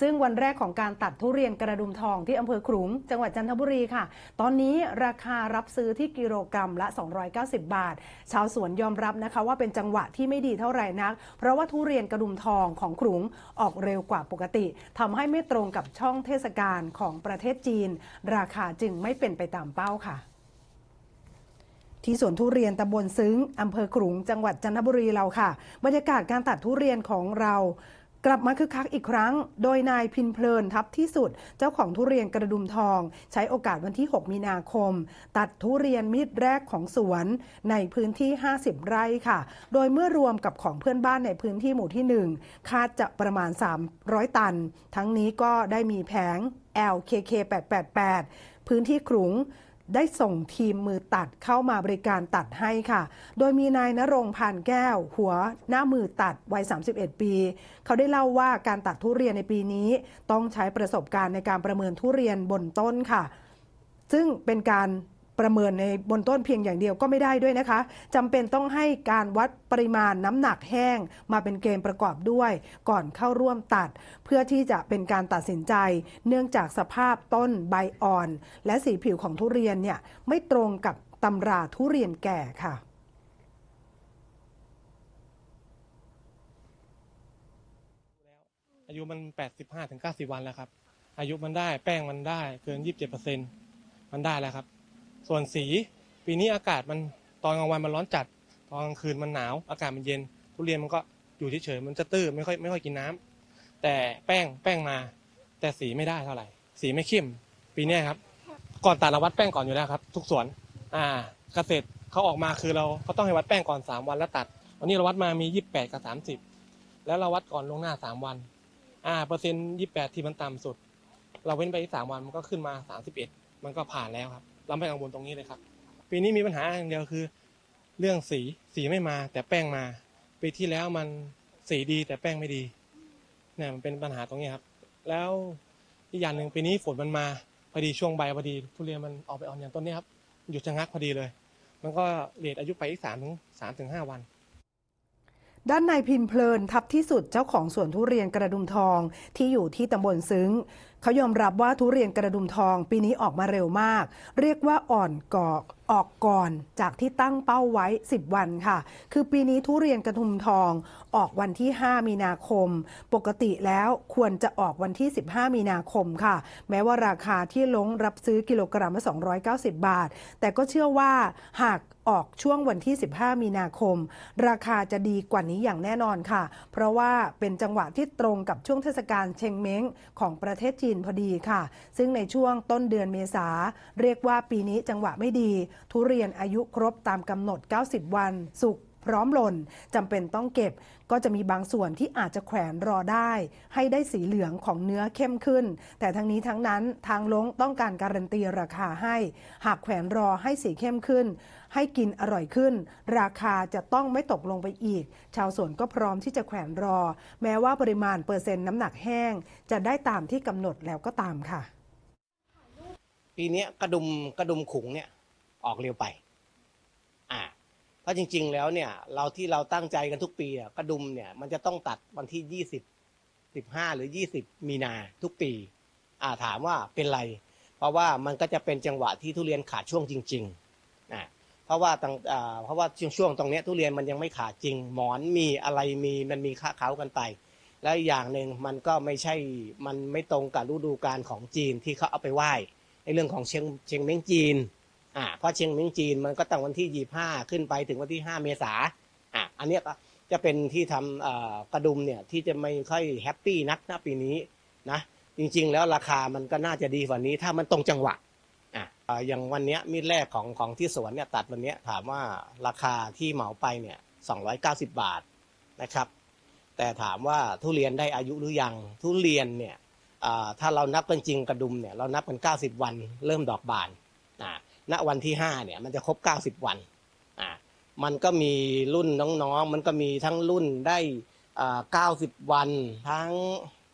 ซึ่งวันแรกของการตัดทุเรียนกระดุมทองที่อำเภอขลุง จังหวัดจันทบุรีค่ะ ตอนนี้ราคารับซื้อที่กิโลกรัมละ 290 บาท ชาวสวนยอมรับนะคะว่าเป็นจังหวะที่ไม่ดีเท่าไหร่นัก เพราะว่าทุเรียนกระดุมทองของขลุงออกเร็วกว่าปกติทำให้ไม่ตรงกับช่องเทศกาลของประเทศจีน ราคาจึงไม่เป็นไปตามเป้าค่ะที่สวนทุเรียนตำบลซึ้งอำเภอขลุง จังหวัดจันทบุรีเราค่ะ บรรยากาศการตัดทุเรียนของเรา กลับมาคึกคักอีกครั้ง โดยนายพินเพลินทับที่สุด เจ้าของทุเรียนกระดุมทอง ใช้โอกาสวันที่ 6 มีนาคม ตัดทุเรียนมีดแรกของสวนในพื้นที่ 50 ไร่ค่ะ โดยเมื่อรวมกับของเพื่อนบ้านในพื้นที่หมู่ที่ 1 คาดจะประมาณ 300 ตัน ทั้งนี้ก็ได้มีแผง LKK 888 พื้นที่ขลุง ได้ส่งทีมมือตัดเข้ามาบริการตัดให้ค่ะ โดยมีนายนรงค์พานแก้ว หัวหน้ามือตัดวัย 31 ปี เขาได้เล่าว่าการตัดทุเรียนในปีนี้ ต้องใช้ประสบการณ์ในการประเมินทุเรียนบนต้นค่ะ ซึ่งเป็นการ ประเมินในบนต้นเพียงอย่างเดียวก็ไม่ได้ด้วยนะคะจำเป็นต้องให้การวัดปริมาณน้ำหนักแห้ง มาเป็นเกณฑ์ประกอบด้วย ก่อนเข้าร่วมตัด เพื่อที่จะเป็นการตัดสินใจ เนื่องจากสภาพต้นใบอ่อน และสีผิวของทุเรียนเนี่ยไม่ตรงกับตำราทุเรียนแก่ค่ะอายุมันแปดสิบห้าถึงเก้าสิบวันแล้วครับ อายุมันได้ แป้งมันได้ เกินยี่สิบเจ็ดเปอร์เซ็นมันได้แล้วครับ ส่วนสีปีนี้อากาศมันตอนกลางวันมันร้อนจัด ตอนกลางคืนมันหนาว อากาศมันเย็น ทุเรียนมันก็อยู่เฉยๆมันจะตื้อไม่ค่อยไม่ค่อยกินน้ำแต่แป้งแป้งมา แต่สีไม่ได้เท่าไหร่ สีไม่เข้มปีนี้ครับ ก่อนตัดเราวัดแป้งก่อนอยู่แล้วครับ ทุกสวน อ่าเกษตรเขาออกมาคือเราเขาต้องให้วัดแป้งก่อนสามวันแล้วตัด วันนี้เราวัดมามียี่สิบแปดกับสามสิบแล้วเราวัดก่อนลงหน้าสามวัน อ่าเปอร์เซ็นต์ยี่แปดที่มันต่ำสุด เราเว้นไปที่สามวันมันก็ขึ้นมาสามสิบเอ็ดมันก็ผ่านแล้วครับ เราไม่กังวลตรงนี้เลยครับ ปีนี้มีปัญหาอย่างเดียวคือ เรื่องสีสีไม่มา แต่แป้งมา ปีที่แล้วมันสีดีแต่แป้งไม่ดีเนี่ยมันเป็นปัญหาตรงนี้ครับ แล้วอีกอย่างหนึ่งปีนี้ฝนมันมาพอดีช่วงใบพอดีทุเรียนมันออกไปอ่อนอย่างต้นนี้ครับหยุดชะงักพอดีเลย มันก็เลทอายุไปอีกสามถึงสามถึงห้าวันด้านนายพินเพลินทับที่สุดเจ้าของสวนทุเรียนกระดุมทองที่อยู่ที่ตำบลซึ้ง เขายอมรับว่าทุเรียนกระดุมทองปีนี้ออกมาเร็วมาก เรียกว่าอ่อนกอกออกก่อนจากที่ตั้งเป้าไว้ 10 วันค่ะ คือปีนี้ทุเรียนกระดุมทองออกวันที่ 5 มีนาคม ปกติแล้วควรจะออกวันที่ 15 มีนาคมค่ะ แม้ว่าราคาที่ลงรับซื้อกิโลกรัมละ290 บาท แต่ก็เชื่อว่าหาก ออกช่วงวันที่ 15 มีนาคม ราคาจะดีกว่านี้อย่างแน่นอนค่ะ เพราะว่าเป็นจังหวะที่ตรงกับช่วงเทศกาลเชงเม้งของประเทศจีนพอดีค่ะ ซึ่งในช่วงต้นเดือนเมษาเรียกว่าปีนี้จังหวะไม่ดี ทุเรียนอายุครบตามกำหนด 90 วันสุก ร้อมหล่นจำเป็นต้องเก็บ ก็จะมีบางส่วนที่อาจจะแขวนรอได้ ให้ได้สีเหลืองของเนื้อเข้มขึ้น แต่ทั้งนี้ทั้งนั้นทางลงต้องการการันตีราคาให้ หากแขวนรอให้สีเข้มขึ้น ให้กินอร่อยขึ้น ราคาจะต้องไม่ตกลงไปอีก ชาวสวนก็พร้อมที่จะแขวนรอ แม้ว่าปริมาณเปอร์เซ็นต์น้ำหนักแห้ง จะได้ตามที่กำหนดแล้วก็ตามค่ะ ปีนี้กระดุมกระดุมขุงเนี่ยออกเร็วไป อ่า เพราะจริง ๆ แล้วเนี่ยเราที่เราตั้งใจกันทุกปีอะกระดุมเนี่ยมันจะต้องตัดวันที่ยี่สิบสิบห้าหรือยี่สิบมีนาทุกปี อ่าถามว่าเป็นไร เพราะว่ามันก็จะเป็นจังหวะที่ทุเรียนขาดช่วงจริงๆนะเพราะว่าตั้งอ่าเพราะว่าช่วงช่วงตรงเนี้ยทุเรียนมันยังไม่ขาดจริง หมอนมีอะไรมีมันมีค่าเขากันไป แล้วอีกอย่างหนึ่งมันก็ไม่ใช่มันไม่ตรงกับฤดูกาลของจีนที่เขาเอาไปไหว้ในเรื่องของเชียงเชียงเม้งจีน อ่าเพราะเชียงม้งจีนมันก็ตั้งวันที่ยี่ห้าขึ้นไปถึงวันที่ห้าเมษาอ่าอันนี้ก็จะเป็นที่ทำกระดุมเนี่ยที่จะไม่ค่อยแฮปปี้นักนะปีนี้นะจริงๆ แล้วราคามันก็น่าจะดีกว่านี้ ถ้ามันตรงจังหวะอะอย่างวันนี้มีดแรกของของที่สวนเนี่ยตัดวันนี้ถามว่าราคาที่เหมาไปเนี่ยสองร้อยเก้าสิบบาทนะครับ แต่ถามว่าทุเรียนได้อายุหรือยังทุเรียนเนี่ยถ้าเรานับกันจริงกระดุมเนี่ยเรานับกัน 90 วันเริ่มดอกบานอ่า ณวันที่5เนี่ยมันจะครบ 90 วันอ่ามันก็มีรุ่นน้องๆ มันก็มีทั้งรุ่นได้อ่า90 วันทั้ง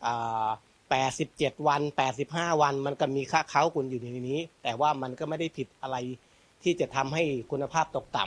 อ่า87 วัน 85 วัน มันก็มีค่าเขาคุณอยู่ในนี้ แต่ว่ามันก็ไม่ได้ผิดอะไรที่จะทำให้คุณภาพตกต่